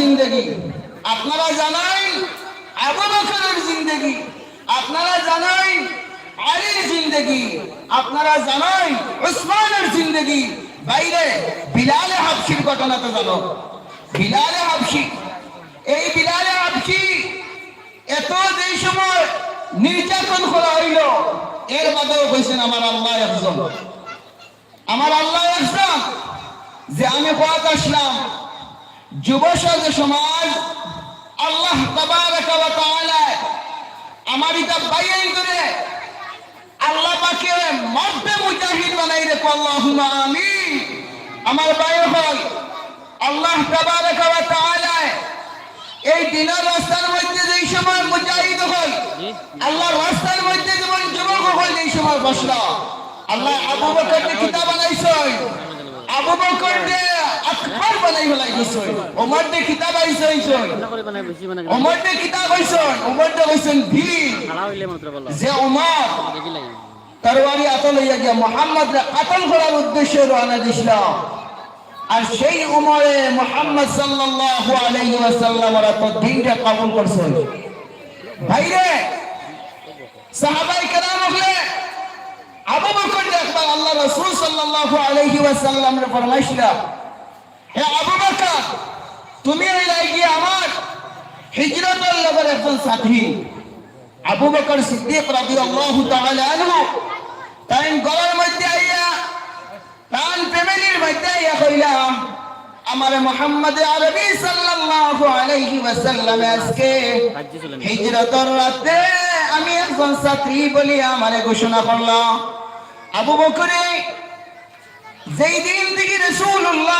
জিন্দগি। আপনারা জানাই আবু বকরের জিন্দগি। আপনারা জানাই আলীর জিন্দগি। আপনারা জানাই উসমানের জিন্দগি। বাইরে বিলালে হাবশির ঘটনা তো জানো। বিলালে হাবশি। এই বিলালে হাবশি এত যেই সময় নির্যাতন করা হইল, এর বাদেও কইছেন আমার আল্লাহ একজন। আমার আল্লাহ একজন যে আমি পথ আসলাম। যুব সমাজ, আল্লাহ আমার আল্লাহ বানাই রে আল্লাহুম্মা আমিন। আমার বাইরে হল আল্লাহ তাবারাকা এই দিনের রাস্তার মধ্যে যেই সময় মুজাহিদ হল আল্লাহর রাস্তার মধ্যে যেমন যুবক হল এই সময় বসল, আল্লাহ আবু বকরকে কিতাব বানাইছই আবু বকরকে আকবর সাহাবাই কেরাম হলে আবু বকর একবার আল্লাহ রাসূল সাল্লাল্লাহু আলাইহি রে ফরমাইছিল হে আবু বকর, তুমি হইলা গিয়ে আমার হিজরতের লগের একজন সাথী। আবু বকর সিদ্দিক রাদিয়াল্লাহু তাআলা আনহু তাই গলার মধ্যে আইয়া তান ফ্যামিলির মধ্যে আইয়া কইলা আমার মোহাম্মদ আরবি সাল্লাল্লাহু আলাইহি ওয়াসাল্লাম আজকে হিজরতের রাতে আমি একজন ছাত্রী বলি আমারে ঘোষণা করলাম। আবু বকরে, যেই দিন থেকে রাসূলুল্লাহ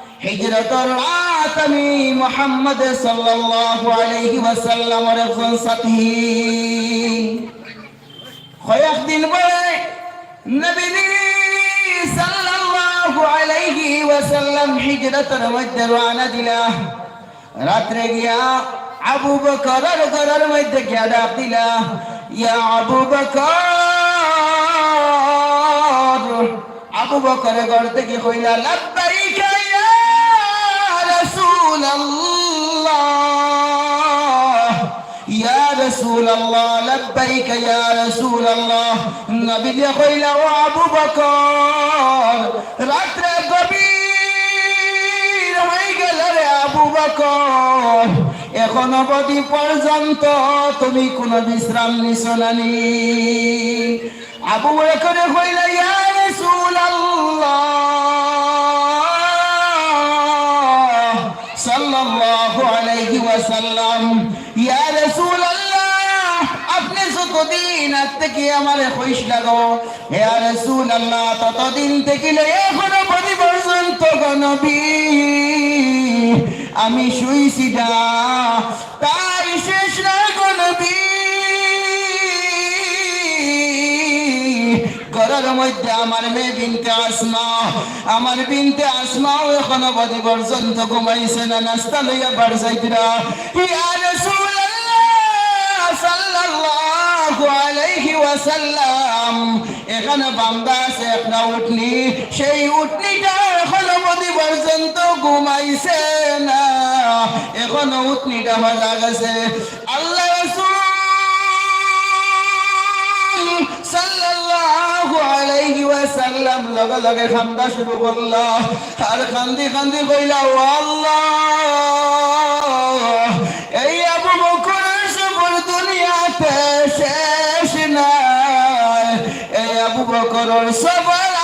হিজরতর রাত আমি মোহাম্মদ সাল্লাল্লাহু আলাইহি ওয়াসাল্লামের একজন সাথী। কয়েকদিন পরে নবী সাল্লাল্লাহু আলাইহি ওয়াসাল্লাম হিজরতের মধ্যে রওনা দিলা রাত্রে গিয়া আবু বকরের ঘরের মধ্যে গিয়া ডাক দিলা ইয়া আবু বকর, আবু বকরের ঘর থেকে কইলা ইয়া রাসূলুল্লাহ নবী দিয়ে কইলা, ও আবু বকর, রাত্রে গভীর হয়ে গেল রে আবু বকর। এখন অবধি পর্যন্ত তুমি কোনো বিশ্রাম নিছ নানি আবু বকর কইলা, ইয়া আজ থেকে আমারে কইস লাগো। হে রাসূলুল্লাহ ততদিন থেকে এখনও আমি শুইছি না, তাই শেষ না গো নবী ঘরের মধ্যে আমার মেয়ে বিনতে আসমা, আমার বিনতে আসমাও এখনও অবধি পর্যন্ত ঘুমাইছে না, নাস্তা লইয়া বার যাইতরা ইয়া সাল্লাল্লাহু। আলাইহি ওয়াসাল্লাম। এখানে বান্দা আছে, একটা উঠনি সেই উঠনিটা এখনও অবধি পর্যন্ত ঘুমাইছে না। এখনও উঠনিটা ভাজা গেছে। আল্লাহ রাসূল সাল্লাল্লাহু আলাইহি ওয়াসাল্লাম লগে লগে খান্দা শুরু করলা। আর খান্দি খান্দি কইলা, ও আল্লাহ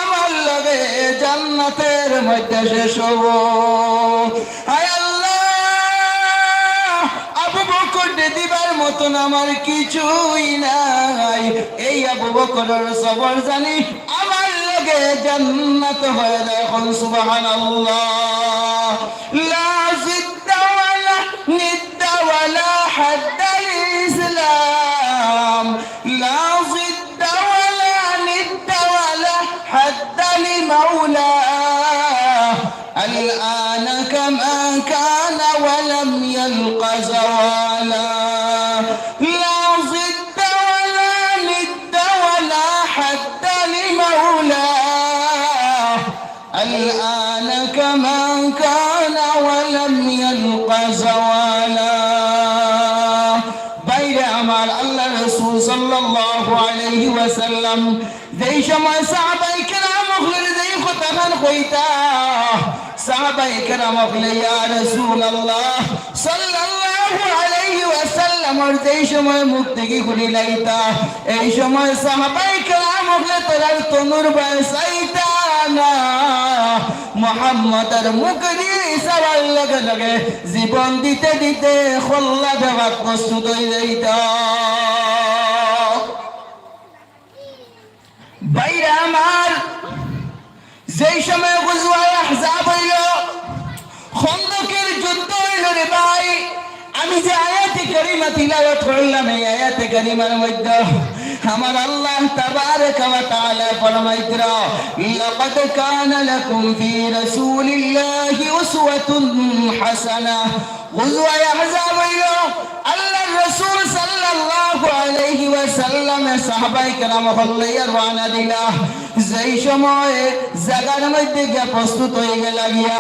আমার জান্নাতের মধ্যে শেষ হব। দিবার মতন আমার কিছুই নাই। এই আবু বকরের সবর জানি আমার লগে জান্নাত হয়ে এখন সুবহানাল্লাহ। লা زوالا لا ضد ولا ند ولا حد لمولاه الآن كما كان ولم يلق زوالا বাইরে আমার আল্লাহ রসুল সাল্লাল্লাহু আলাইহি ওয়াসাল্লাম যেই সময় সাহাবাই কেরাম হলেন যেই কথাখান কইতা সাহাবাই কেরাম হলে ইয়া রাসূলুল্লাহ, সাল্লাল্লাহু আলাইহি ওয়াসাল্লামর যেই সময় মুখ থেকে খুলি লাইতা, এই সময় সাহাবাই কেরাম হলে তোরার তনুর না। মোহাম্মদের মুখ দিয়ে সবার লগে লগে, জীবন দিতে দিতে খোল্লা দেওয়ার প্রস্তুত হয়ে যাইত। বাইরে আমার যেই সময় গুজুয়ায় আহজাব হইল, খন্দকের যুদ্ধ হইল রে ভাই। আমি যে আয়াতে গরিমা তিলাওয়াত করলাম, এই আয়াতে গরিমার মধ্যে আমার আল্লাহ তাবারক ওয়া তাআলা ফরমাইতরা লাকাদ কানা লাকুম ফি রাসূলিল্লাহি উসওয়াতুন হাসানাহ গুজওয়ায় আহজাব হইল। আল্লাহর রাসূল সাল্লাল্লাহু আলাইহি ওয়াসাল্লাম সাহাবায়ে কেরাম হল্লাইয়া রওনা দিলা। যেই সময় প্রস্তুত হয়ে গেল গিয়া,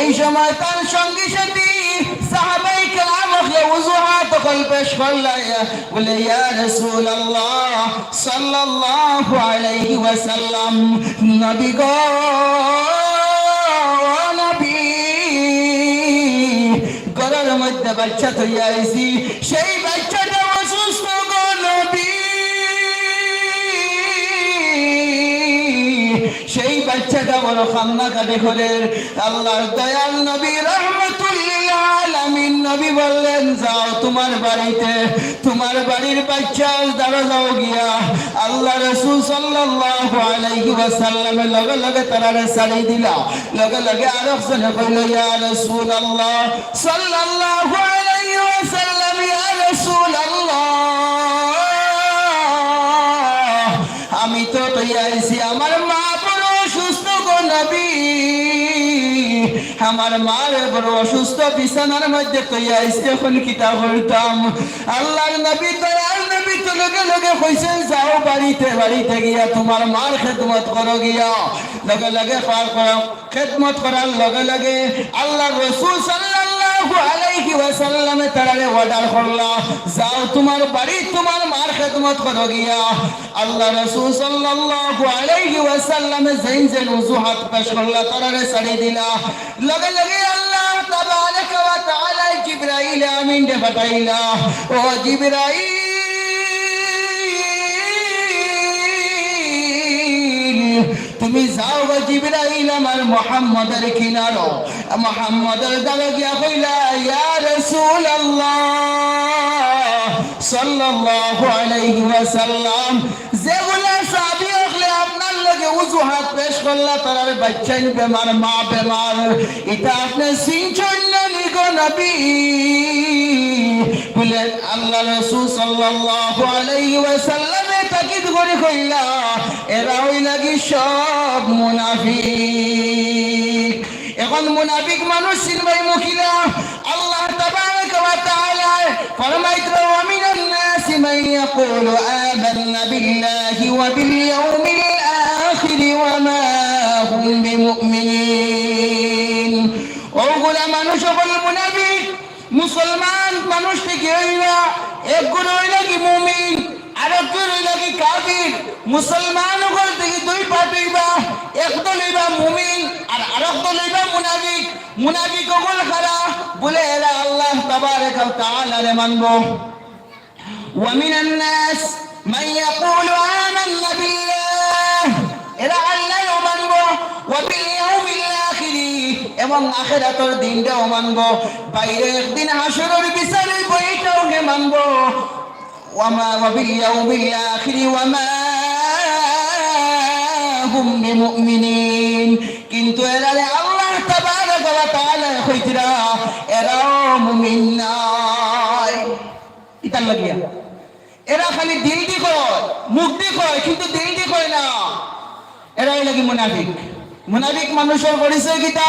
এই সময় তার সঙ্গী সাথী সাহাবাই কালাম হলে উজুহাত কল পেশ করলাইয়া বলে, ইয়া রাসূলুল্লাহ সাল্লাল্লাহু আলাইহি ওয়াসাল্লাম, নবী গো মধ্যে বাচ্চা থইয়া আইছি। সেই বাচ্চাটা অসুস্থ গো নবী। সেই বাচ্চাটা বড় কান্না কাটে করে। আল্লাহর দয়াল নবী রহমতুল্লিল আলামিন নবী বললেন, যাও তোমার বাড়িতে। তোমার বাড়ির বাচ্চা দাঁড়া যাও গিয়া। আল্লাহ রসুল সাল্লাল্লাহু আলাইহি ওয়াসাল্লামের লগে লগে তারারে ছাড়ি দিলা। লগে লগে আরেকজনে কইল, ইয়া রাসূলুল্লাহ সাল্লাল্লাহু আলাইহি ওয়াসাল্লাম, ইয়া রাসূলুল্লাহ। আমি তো তৈয়ারছি আমার আমার মার বড় অসুস্থ, বিছানার মধ্যে তৈয়ারছি এখন কিতা করতাম? আল্লাহর নবী দয়াল নবী তো লগে লগে কইছেন যাও বাড়িতে বাড়িতে গিয়া তোমার মার খেদমত করো গিয়া। লগে লগে পার করো, খেদমত করার লগে লগে আল্লাহর রসুল সাল্লাল্লাহু আলাইহি ওয়াসাল্লামে তারারে অর্ডার করলা, যাও তোমার বাড়ি, তোমার মার খেদমত করো গিয়া। আল্লাহ রাসূল সাল্লাল্লাহু আলাইহি ওয়াসাল্লামে যেন যেন উজুহাত পেশ করলা তারারে ছাড়ি দিলা। লগে লগে আল্লাহ তাবারাক ওয়া তাআলা জিবরাইল আমিন দে পাঠাইলা। ও জিবরাইল, তুমি যাও গো জিবরাইল আমার মোহাম্মদের কিনারো। মোহাম্মদের দ্বারা গিয়া কইলা, ইয়া রাসূলুল্লাহ। সাল্লাল্লাহু আলাইহি ওয়াসাল্লাম। যেগুলা সাহাবী হলে আপনার লগে উজুহাত পেশ করলা তার বাচ্চাই বেমার মা বেমার। এটা আপনি সিনছেন না নিগো নবী। বলে আল্লাহ রাসূল সাল্লাল্লাহু আলাইহি ওয়াসাল্লামে তাকিদ করে কইলা, এরা ওই লাগি সব মুনাফিক। এখন মুনাফিক মানুষ চিনবাই মুখিলা আল্লাহ তাবারাক ওয়া তাআলা ফরমাইত বিল্লাহি ওয়া বিল ইয়াউমিল আখির ওয়া মা হুম বিমুমিনিন ওগুলা মানুষ হল মুনাফিক মুসলমান মানুষ থেকে হইলা একগুণ হইলা মুমিন আরেকজন হইলা কি কাফির? মুসলমান হল থেকে দুই পাট হইবা একদল হইবা মুমিন আর আরেক দল হইবা মুনাফিক। মুনাফিক হল খারা, বলে এরা আল্লাহ তাবারক ওয়া তাআলা মানবো। ومن الناس من يقول آمنا بالله এরা আল্লাহ মানব ওয়াবিল ইয়াউমিল আখির এবং আখিরাতের দিনটাও মানব বাইরে একদিন হাসরের বিচারে বইটাও হে মানব ওয়ামা ওয়াবিল ইয়াউমিল আখির ওয়ামা হুম বিমুমিনিন কিন্তু এরা আল্লাহ তাবারক ওয়া তাআলা কইতরা এরাও মুমিন নয় ইতার লাগিয়া এরা খালি দিল দি কয় মুখ দি কয়, কিন্তু দিল দি কয় না। এরাই লাগি মুনাফিক। মুনাফিক মানুষের পরিচয় কিতা?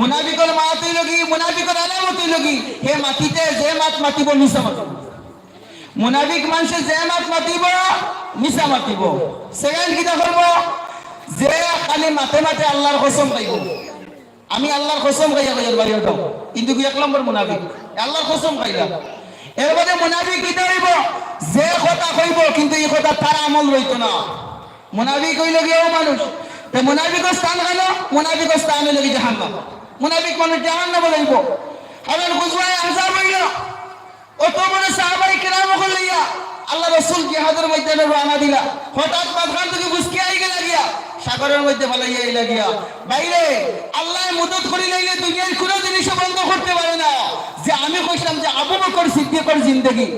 মুনাফিকর মাত হইল কি মুনাফিকর আলামত হইল কি হে মাটিতে যে মাত মাতিব, মিছা মাতিব। মুনাফিক মানুষে যে মাত মাতিব, মিছা মাতিব। সেকেন্ড কিটা করব যে খালি মাতে মাতে আল্লাহর কসম খাইব। আমি আল্লাহর কসম খাইয়া কইয়ার বাড়ি ওঠাও কিন্তু কি এক নম্বর মুনাফিক? আল্লাহর কসম খাইলা এরপরে মোনাবি কি ধরিব যে কথা কইব, কিন্তু এই কথা তার আমল রইত না। মোনাবি হইল গিয়ে ও মানুষ। তো মোনাবিক স্থান গেল মোনাবিক স্থান হইল কি জাহান্ন মুনাফিক মানুষ জাহান্ন বলাইব আমার গুজবাই আহজাব হইল। অত বড় সাহাবাই কেরাম লইয়া আল্লাহ রসুল জিহাদের হঠাৎ মাঝখান থেকে আই গেলা গিয়া। সাগরের আল্লাহ মদত করি লাইলে দুনিয়ার কোনো জিনিস পারে না। যে আমি কইছিলাম যে আবু বকর সিদ্দিকর জিন্দগি।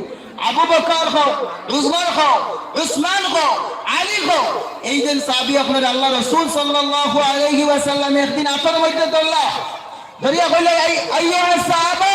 আবু বকর খাও উসমান খাও উসমান খাও আলী খাও এই দিন সাহাবী আপনার আল্লাহ রসুল সাল্লাল্লাহু আলাইহি ওয়াসাল্লাম একদিন আতর মধ্যে ধরলা। ধরিয়া কইলে আই আইয়া সাহাবা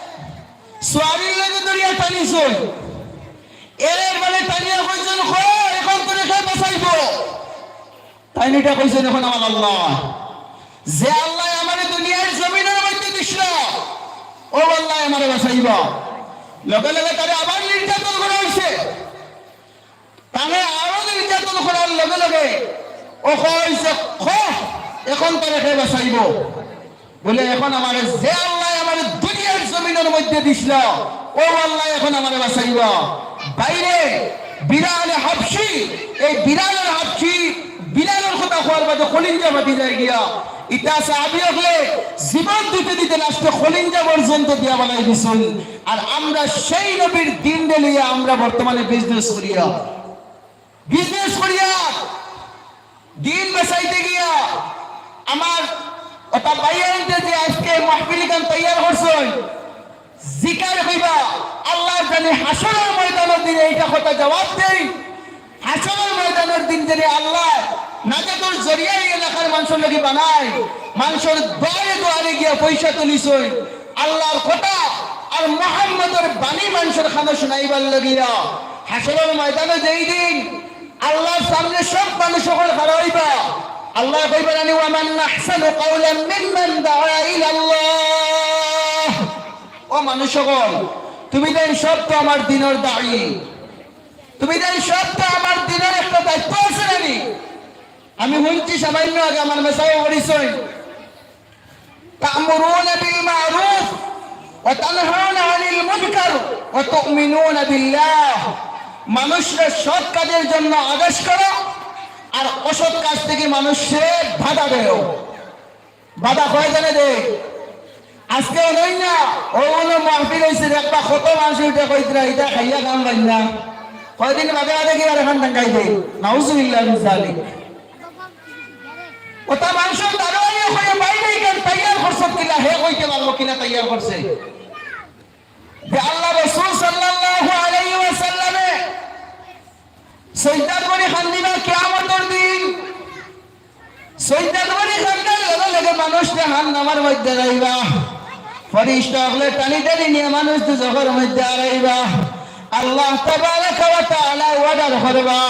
সোয়ারির লাগে দরিয়া টানিছ এর মানে টানিয়া কইছেন এখন তো রেখে তাই এটা কইছেন এখন আমার আল্লাহ। যে আল্লাহ আমার দুনিয়ার জমিনের মধ্যে দিছিল ও আল্লাহ আমার বাঁচাইব। লগে লগে তারে আবার নির্যাতন করা হয়েছে তাহলে আরও নির্যাতন করার লগে লগে ও কইছে খো এখন তো রেখে বাঁচাইব। বলে, এখন আমার যে আল্লাহ আমার দুনিয়ার জমিনের মধ্যে দিছিল ও আল্লাহ, এখন আমার বাঁচাইব। বাইরে বিড়ালে হাফসি, এই বিড়ালের হাফসি, বিড়ালের কথা হওয়ার বাদে খলিঞ্জা বাতি যায় দিয়া বানাই আর আমরা সেই নবীর আমরা বর্তমানে করিয়া। দিন গিয়া, আমার ওটা বাইরে যে আজকে মাহফিল গান তৈয়ার করছেন জিকার হইবা আল্লাহ জানে হাসরের ময়দানের দিনে এইটা কথা জবাব দেই। হাসরের ময়দানের দিন যদি আল্লাহ নাজাতের জরিয়া এলাকার মানুষের লাগি বানায়, মানুষের দরে দোয়ারে গিয়া পয়সা তুলিছই আল্লাহর কথা আর মোহাম্মদের বাণী মানুষের খানা শোনাইবার লাগিয়া হাসরের ময়দানে যেই দিন আল্লাহর সামনে সব মানুষ সকল খাড়া হইবা আল্লাহ কইবেন আনি ওয়ামান আহসানু কাওলান মিম্মান দাআ ইলা আল্লাহ ও মানুষ সকল তুমি দেন সব তো আমার দিনের দায়ী তুমি দেন সব তো আমার দিনের একটা দায়িত্ব আছে নানি আমি শুনছি সামান্য আগে আমার মেসাও করিছই تأمرون بالمعروف وتنهون عن المنكر وتؤمنون بالله মানুষরা সৎ কাজের জন্য আদেশ করো আর অসৎ কাজ থেকে মানুষের বাধা দেও বাধা কয় জানে দে? আজকে নই না, ও কোনো মাহফিল হয়েছে একটা কত মানুষ উঠে কইতরা এটা খাইয়া কাম পাই না। কয়দিন বাদে বাদে কি আর এখন টাঙ্গাই দে? নাউজুবিল্লাহ মিসালি ওটা মানুষের দাঁড়াই হয়ে বাইরে কেন? তৈয়ার করছে কিনা? হে কইতে পারব কিনা তৈয়ার করছে? যে আল্লাহ রসুল সাল্লাল্লাহু আলাইহি ওয়াসাল্লামে সৈদার করে খান্দিবার কিয়ামতের দিন সৈদার করে খান্দার লগে মানুষকে হান নামার মধ্যে যাইবা ফরিস্তা হলে টানি টানি নিয়ে মানুষ দুজকের মধ্যে আড়াইবা আল্লাহ তাবারাকা ওয়া তাআলা ওয়াদার করবা।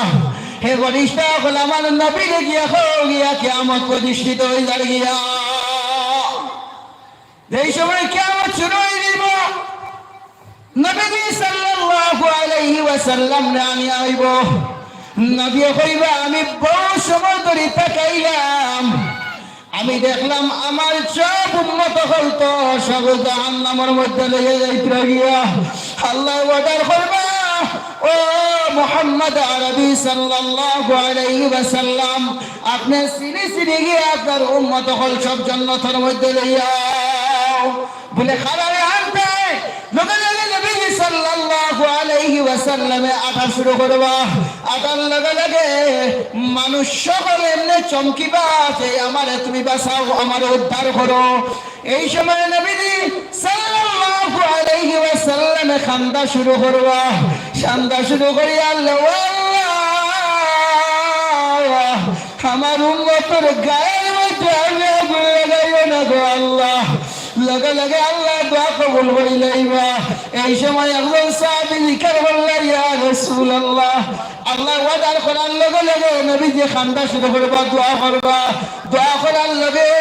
হে ফরিস্তা হলে আমার নবীকে গিয়া হো, গিয়া কিয়ামত প্রতিষ্ঠিত যাবে গিয়া। এই সময় কিয়ামত শুরু হয়ে দিব নবী সাল্লাল্লাহু আলাইহি ওয়াসাল্লাম আমি আইব। নবী কইবা আমি বহু সময় ধরে তাকাইলাম। আমি দেখলাম আমার সব উন্মত হল তো সব জাহান্নামের মধ্যে লেগে যাইতে গিয়া আল্লাহ অর্ডার করবা, ও মোহাম্মদ আরবি সাল্লাল্লাহু আলাইহি ওয়াসাল্লাম, আপনি সিনে সিনে গিয়ে আপনার উম্মত হল সব জান্নাতের মধ্যে লইয়া বলে খারাপ আনতে। নবী সাল্লাল্লাহু আলাইহি ওয়াসাল্লামে আটা শুরু করবা। লগে লগে মানুষ সকলে এমনি চমকিবা যে আমারে তুমি বাঁচাও, আমারে উদ্ধার করো। এই সময় নবীজি সাল্লাল্লাহু আলাইহি ওয়াসাল্লামে খান্দা শুরু করবা। খান্দা শুরু করি আল্লাহ আমার উন্মতের গায়ের মধ্যে আমি না গো আল্লাহ। লগে লগে আল্লাহ দোয়া কবুল করি লাইবা এই সময় একজন সাহাবী জিকির করলা ইয়া রাসূলুল্লাহ, আল্লাহ ওয়াদার করার লগে লগে নবী যে খান্দা শুরু করবা, দোয়া করবা। দোয়া করার লগে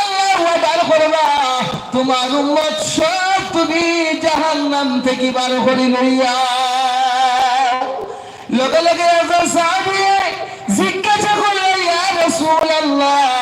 আল্লাহ ওয়াদার করবা। তোমার উম্মত সব তুমি জাহান্নাম থেকে বার করি লইয়া। লগে লগে একজন সাহাবী জিজ্ঞাসা করল ইয়া রাসূলুল্লাহ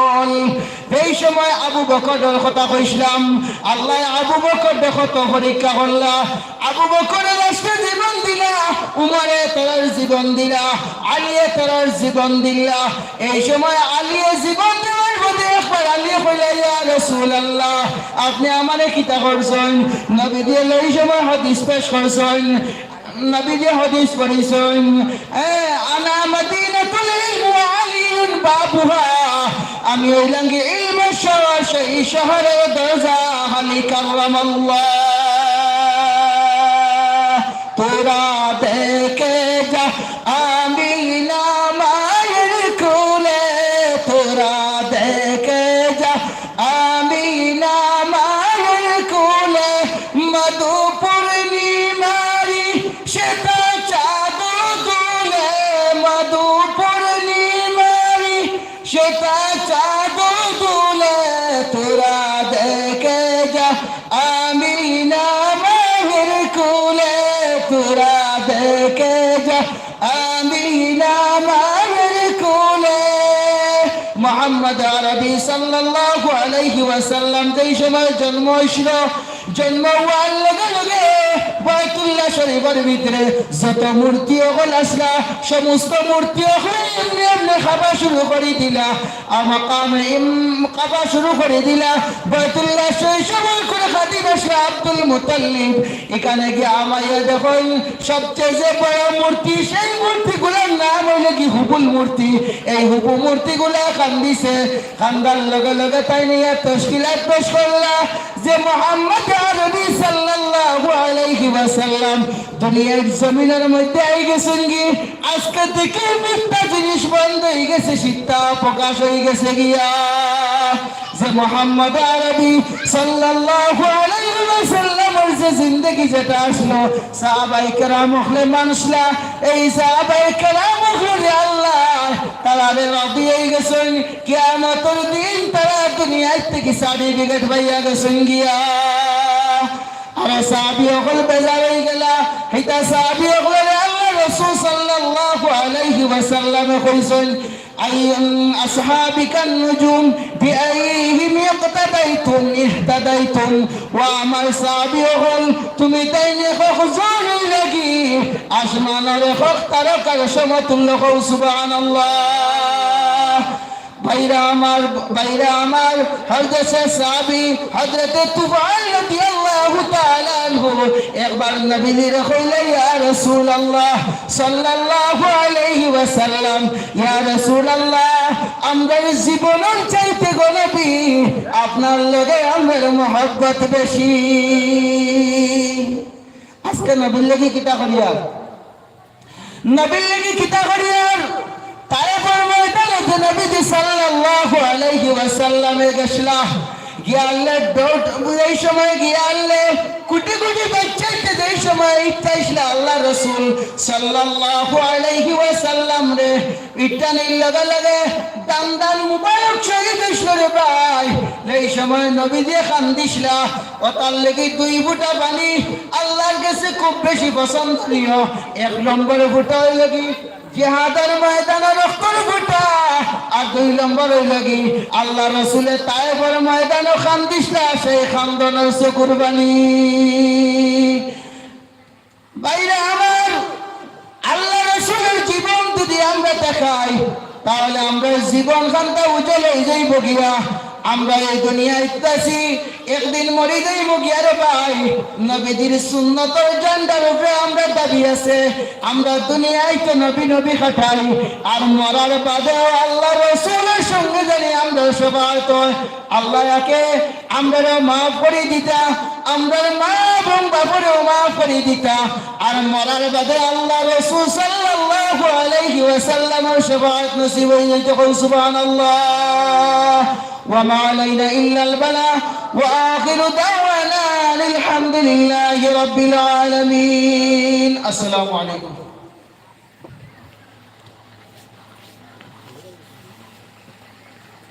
হল এই সময় আবু বকরের কথা কইছিলাম, আল্লাহ আবু বকর দেখত পরীক্ষা করলা। আবু বকরের রাষ্ট্রে জীবন দিলা, উমরে তোর জীবন দিলা, আলিয়ে তোর জীবন দিলা। এই সময় আলিয়ে জীবন দেওয়ার মধ্যে একবার আলিয়ে কইলা, ইয়া রাসূলুল্লাহ, আপনি আমারে কিতা করছেন? নবী দিয়ে এই সময় হাদিস পেশ করছেন। নবী যে হাদিস পড়িছেন। আনা মদিনাতুল ইলম ওয়া আলিয়ুন বাবুহা আমি হইলাম কি ইলমের শহর সেই শহরে দরজা হালি কাররামাল্লাহ। তোরা দেখে আরবি সাল্লাল্লাহু আলাইহি ওয়াসাল্লাম যেই সময় জন্ম হয়েছিল জন্ম হওয়ার লগে লগে বাইতুল্লাহ শরীফের ভিতরে যত মূর্তি ওগুল আসলা, সমস্ত মূর্তি ওগুলো এমনি খাবা শুরু করে দিলা আর মাকামে ইম খাবা শুরু করে দিলা। বাইতুল্লাহ সেই সময় করে খাদিম আসলা আব্দুল মুতাল্লিব। এখানে গিয়ে আমায় দেখুন, সবচেয়ে যে বড় মূর্তি, সেই মূর্তিগুলোর নাম হইল কি হুবুল মূর্তি। এই হুবু মূর্তিগুলা কান্দিছে কান্দার লগে লগে তাই নিয়ে তশকিলাত পেশ করলা। যে মোহাম্মদ আরবি সাল্লাল্লাহু আলাইহি ওয়াসাল্লাম, দুনিয়ার জমিনের মধ্যে আই গেছেন কি? আজকে থেকে মিথ্যা জিনিস বন্ধ হয়ে গেছে সীতা প্রকাশ হয়ে গেছে গিয়া। যে মোহাম্মদ আরবি সাল্লাল্লাহু আলাইহি ওয়াসাল্লামের যে জিন্দেগি যেটা আসলো সাহাবাই কেরাম হলে মানুষলা এই সাহাবাই কেরাম হলে আল্লাহ তারা রবি হয়ে গেছেন, কিয়ামতের দিন তারা দুনিয়ার থেকে সার্টিফিকেট পাইয়া গেছেন গিয়া। আর সাহাবি হল বেজার হয়ে গেলা এটা সাহাবি হলে আল্লাহ রসুল সাল্লাল্লাহু আলাইহি ওয়াসাল্লাম কইছেন أي أصحابك النجوم بأيهم اقتديتم اهتديتم وعمل সাবিহল তুমি তাইনে খোঁজন লাগি আসমানের খোক তারকার সমতুল্য কৌ সুবহানাল্লাহ ভাইরা আমার ভাইরা আমার হযরত সাহাবী হযরত তুফাইল রাদিয়াল্লাহু তাআলা আনহু একবার নবীর কইলে ইয়া রাসূলুল্লাহ সাল্লাল্লাহু আলাইহি ওয়াসাল্লাম, ইয়া রাসূলুল্লাহ আমরার জীবনের চাইতে গো আপনার লগে আমার মহব্বত বেশি। আজকে নবীর কিতা করিয়া নবীর লাগি কিতা করিয়ার? তারে ফরমাইতেন যে নবীজি সাল্লাল্লাহু আলাইহি ওয়াসাল্লামে গেছলা গিয়ালে ডট এই সময় গিয়ালে কোটি কোটি বাচ্চাইতে যেই সময় ইচ্ছা আল্লাহ রসুল সাল্লাল্লাহু আলাইহি ওয়াসাল্লাম রে ইটা নেই লগে লগে, দান দান মুবারক শহীদ হইছিল ভাই। এই সময় নবীজি কান্দিসলা ও তার লেগে দুই ফুটা পানি আল্লাহর কাছে খুব বেশি পছন্দনীয়। এক নম্বরে ফুটা হইল কি? জেহাদের ময়দানে রক্তর ফুটা আর দুই নম্বর কি? আল্লাহ রসুলের তায়েফের ময়দানে খান্দিসটা সেই খান্দনের কুরবানি। বাইরে আমার, আল্লাহ রসুলের জীবন যদি আমরা দেখাই, তাহলে আমরা জীবন খানটা উজ্জ্বল হয়ে যাইব গিয়া আমরা এই দুনিয়ায় আছি একদিন মরি যাইব গিয়া রে ভাই। নবীদের সুন্নতর জান্ডার উপরে আমরা দাবি আছে, আমরা দুনিয়ায় তো নবী নবী খাটাই আর মরার বাদেও আল্লাহ রসুলের সঙ্গে জানি আমরা সবাই তো আল্লাহ একে আমরা মাফ করে দিতা আমরা মা এবং বাপরেও মাফ করে দিতা, আর মরার বাদে আল্লাহ রসুল সাল্লাল্লাহু আলাইহি ওয়াসাল্লামের শাফাআত নসিব হয়ে কোন সুবহানাল্লাহ। وما علينا إلا البلاء وآخر دعوانا الحمد لله رب العالمين. السلام عليكم.